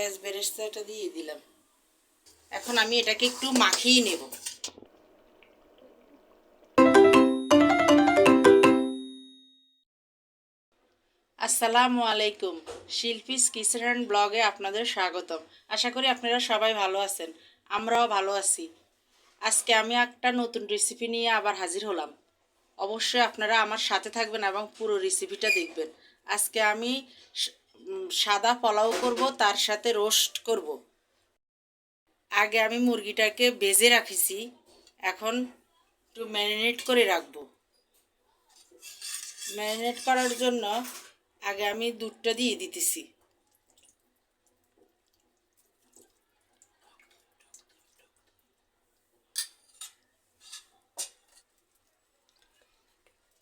পেঁয়াজ বেরেস্তাটা দিয়ে দিলাম। এখন আমি এটাকে একটু মাখিয়ে নেব। আসসালামু আলাইকুম, শিল্পীস কিচেন ব্লগে আপনাদের স্বাগতম। আশা করি আপনারা সবাই ভালো আছেন, আমরাও ভালো আছি। আজকে আমি একটা নতুন রেসিপি নিয়ে আবার হাজির হলাম। অবশ্যই আপনারা আমার সাথে থাকবেন এবং পুরো রেসিপিটা দেখবেন। আজকে আমি সাদা পোলাও করব, তার সাথে রোস্ট করব। আগে আমি মুরগিটাকে বেজে রাখিছি, এখন একটু ম্যারিনেট করে রাখব। ম্যারিনেট করার জন্য আগে আমি দুধটা দিয়ে দিতেছি।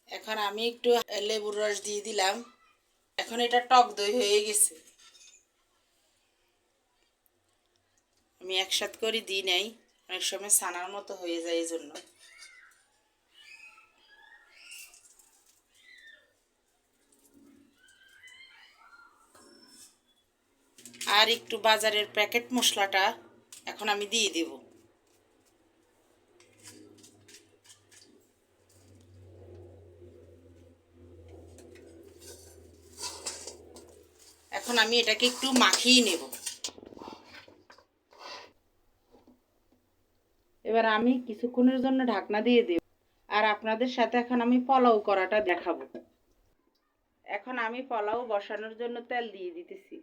এখন আমি একটু লেবুর রস দিয়ে দিলাম। এখন এটা টক দই হয়ে গেছে। আমি একসাথ করে দিই নাই, অনেক সময় ছানার মতো হয়ে যায় এই জন্য আর একটু বাজারের প্যাকেট মশলাটা এখন আমি দিয়ে দেব। এখন আমি এটাকে একটু মাখিয়ে নেব। এবার আমি কিছুক্ষণের জন্য ঢাকনা দিয়ে দেব। আর আপনাদের সাথে এখন আমি পোলাও করাটা দেখাবো। এখন আমি পোলাও বসানোর জন্য তেল দিয়ে দিতেছি।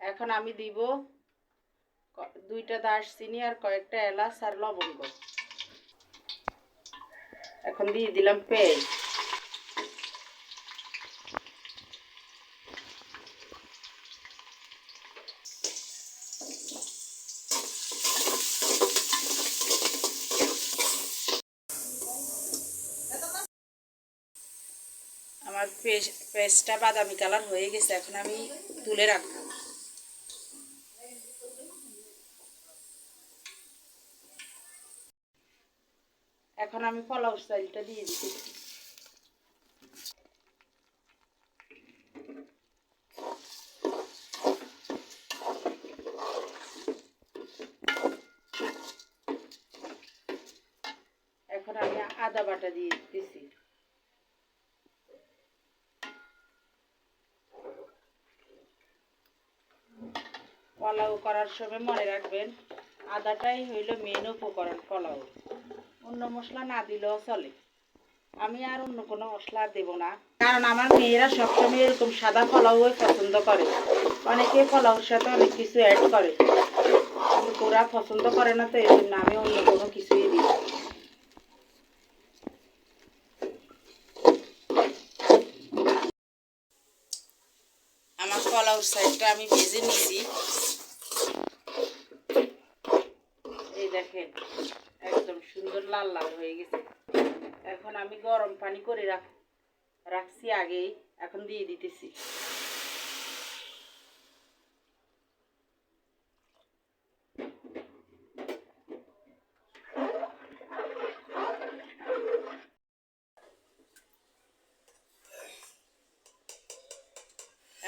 এখন আমি দিব দুইটা দারচিনি আর কয়েকটা এলাচ আর লবঙ্গ। এখন দিয়ে দিলাম পেঁয়াজ। আমার পেস্টটা বাদামি কালার হয়ে গেছে এখন আমি তুলে রাখব। এখন আমি পোলাও স্টাইলটা দিয়ে দিতেছি এখন আমি আদা বাটা দিয়ে দিতেছি পোলাও করার সময় মনে রাখবেন, আদাটাই হইল মেন উপকরণ পোলাও। অন্য মশলা না দিলেও চলে। আমি আর অন্য কোনো মশলা দেব না। কারণ আমার মেয়েরা সবসময় এরকম সাদা পোলাওই পছন্দ করে। অনেকে পোলাওর সাথে অনেক কিছু অ্যাড করে। কিন্তু ওরা পছন্দ করে না, তো এই জন্য আমি অন্য কোনো কিছুই দিই আমার পোলাওর সাইডটা আমি ভেজে নিছি। এই দেখেন। সুন্দর লাল লাল হয়ে গেছে। এখন আমি গরম পানি করে রাখ, রাখছি আগেই এখন দিয়ে দিতেছি।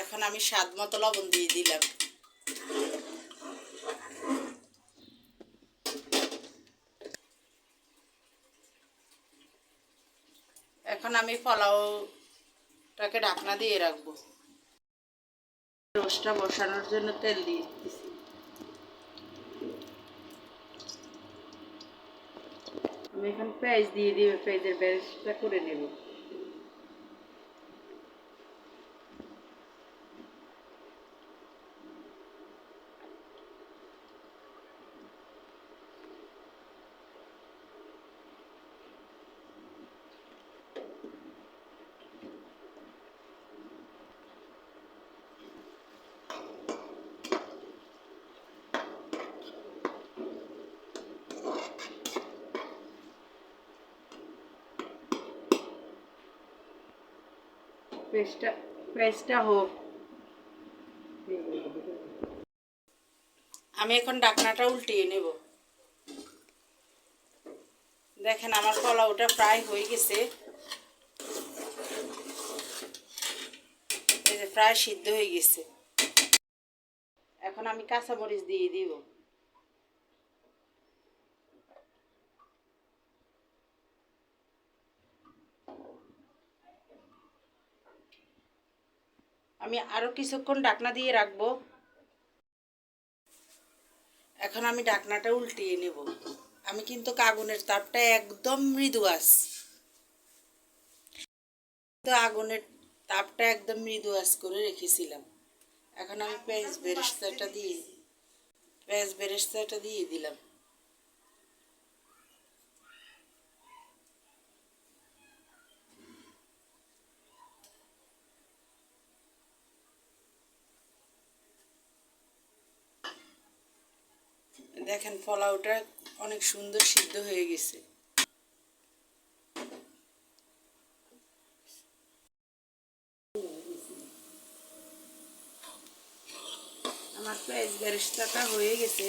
এখন আমি স্বাদ মতো লবণ দিয়ে দিলাম এখন আমি পোলাওটাকে ঢাকনা দিয়ে রাখব। রোস্টটা বসানোর জন্য তেল দিয়ে আমি এখন পেঁয়াজ দিয়ে দিয়ে পেঁয়াজের ব্যারেজটা করে নেব। পেস্টটা পেস্টটা হোক। আমি এখন ডাকনাটা উল্টিয়ে নেব। দেখেন, আমার পোলাওটা প্রায় হয়ে গেছে। প্রায় সিদ্ধ হয়ে গেছে। এখন আমি কাঁচামরিচ দিয়ে দিব। আমি আরও কিছুক্ষণ ঢাকনা দিয়ে রাখব। এখন আমি ঢাকনাটা উল্টিয়ে নেব। আমি কিন্তু আগুনের তাপটা একদম মৃদু আস তো আগুনের তাপটা একদম মৃদু আস করে রেখেছিলাম। এখন আমি পেঁয়াজ বেরেস্তাটা দিয়ে, পেঁয়াজ বেরেস্তাটা দিয়ে দিলাম। দেখেন পোলাওটা অনেক সুন্দর সিদ্ধ হয়ে গেছে। আমার পেঁয়াজ বেরেস্তাটা হয়ে গেছে।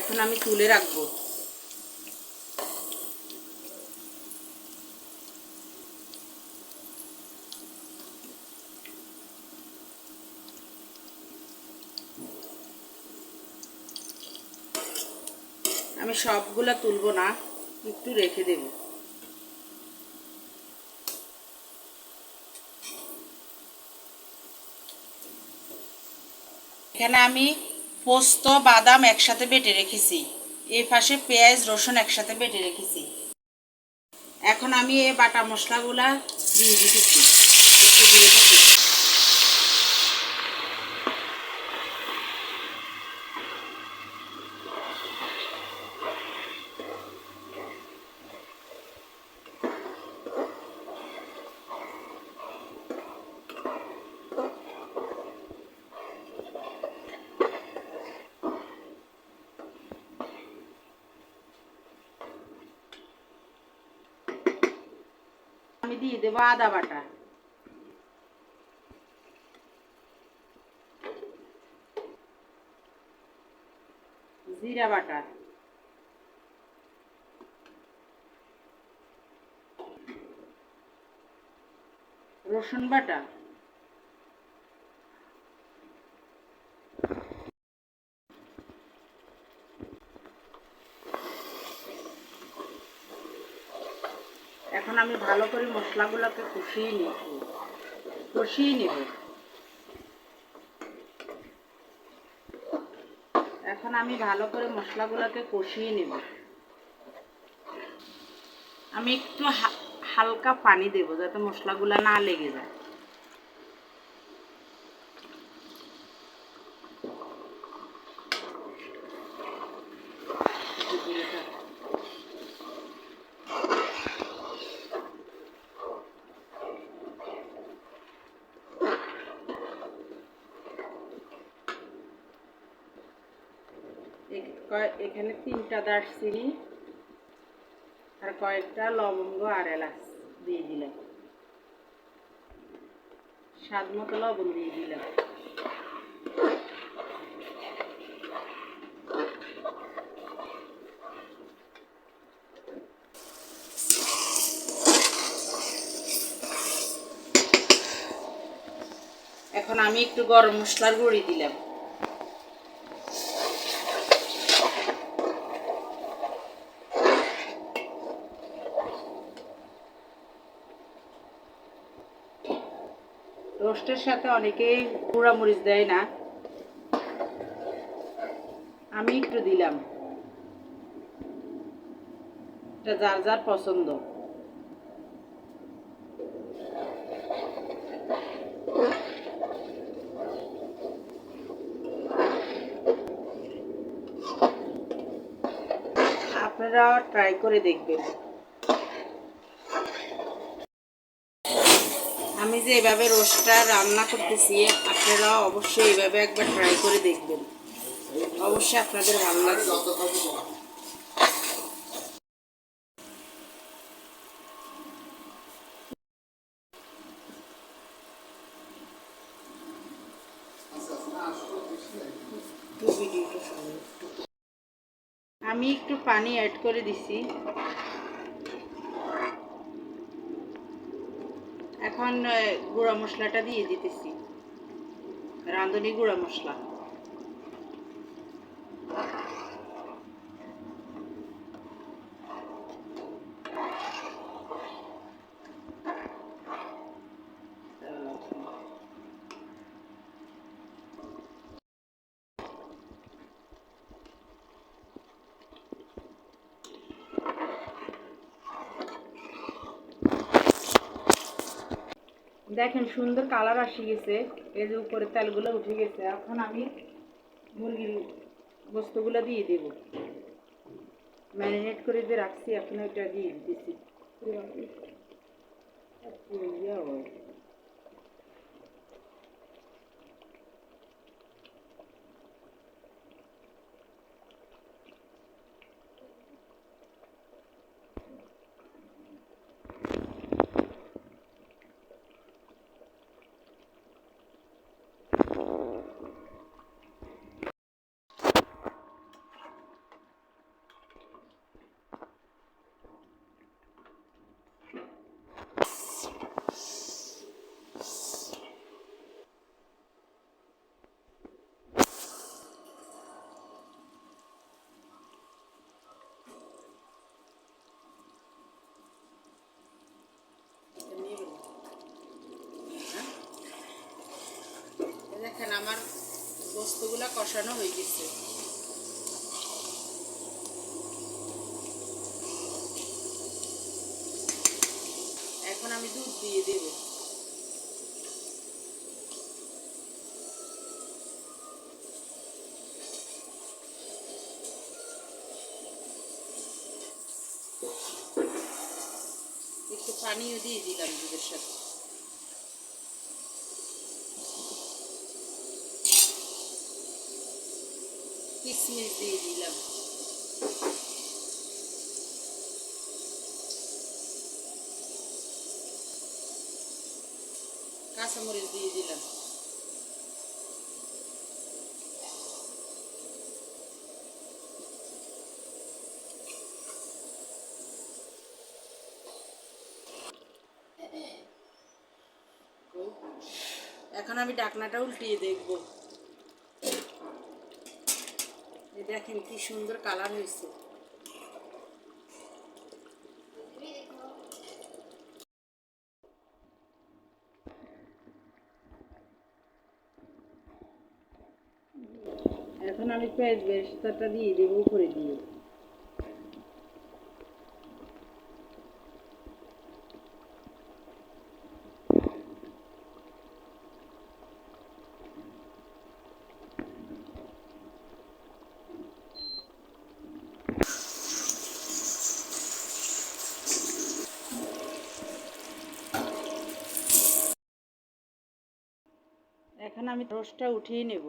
এখন আমি তুলে রাখব। আমি সবগুলা তুলবো না, একটু রেখে দেব। এখানে আমি পোস্ত, বাদাম একসাথে বেটে রেখেছি। এই পাশে পেঁয়াজ, রসুন একসাথে বেটে রেখেছি। এখন আমি এই বাটা মশলাগুলা দিয়ে দিতেছি একটু দিয়ে থাকি আমি দিয়ে দেবো আদা বাটা। জিরা বাটা। রসুন বাটা এখন আমি ভালো করে মশলাগুলোকে কষিয়ে নিব কষিয়ে নেব। এখন আমি ভালো করে মশলাগুলোকে কষিয়ে নেব। আমি একটু হালকা পানি দেব যাতে মশলাগুলো না লেগে যায় একটু দিয়ে দাও। এ- কয়- এখানে তিনটা দারচিনি আর কয়েকটা লবঙ্গ আর এলাচ দিয়ে দিলাম। স্বাদ মতো লবণ দিয়ে দিলাম। এখন আমি একটু গরম মশলার গুঁড়ি দিলাম। রোস্টের সাথে অনেকেই গুঁড়া মরিচ দেয় না। আমি একটু দিলাম। এটা যার যার পছন্দ। আপনারা ট্রাই করে দেখবেন আমি যে এভাবে রোস্টটা রান্না করতেছি, আপনারা অবশ্যই এইভাবে একবার ট্রাই করে দেখবেন। অবশ্যই আপনাদের ভালো লাগবে। আমি একটু পানি অ্যাড করে দিছি। এখন গুঁড়া মশলাটা দিয়ে দিতেছি। রাঁধুনি গুঁড়া মশলা। দেখেন সুন্দর কালার আসি গেছে। এই যে উপরে তেলগুলো উঠে গেছে। এখন আমি মুরগির বস্তুগুলো দিয়ে দেব। ম্যারিনেট করে যে রাখছি এখন ওইটা দিয়ে দিতেছি এই দেখেন আমার বস্তুগুলা কষানো হয়ে গেছে। এখন আমি দুধ দিয়ে দেব। একটু পানিও দিয়ে দিলাম দুধের সাথে। কিশমিশ দিয়ে দিলাম। কাঁচামরিচ দিয়ে দিলাম। এখন আমি ডাকনাটা উল্টিয়ে দেখব। দেখেন কি সুন্দর কালার হয়েছে। এখন আমি পেঁয়াজ বেরেস্তাটা দিয়ে দেবো করে দিয়ে। এখন আমি রোস্টটা উঠিয়ে নেব।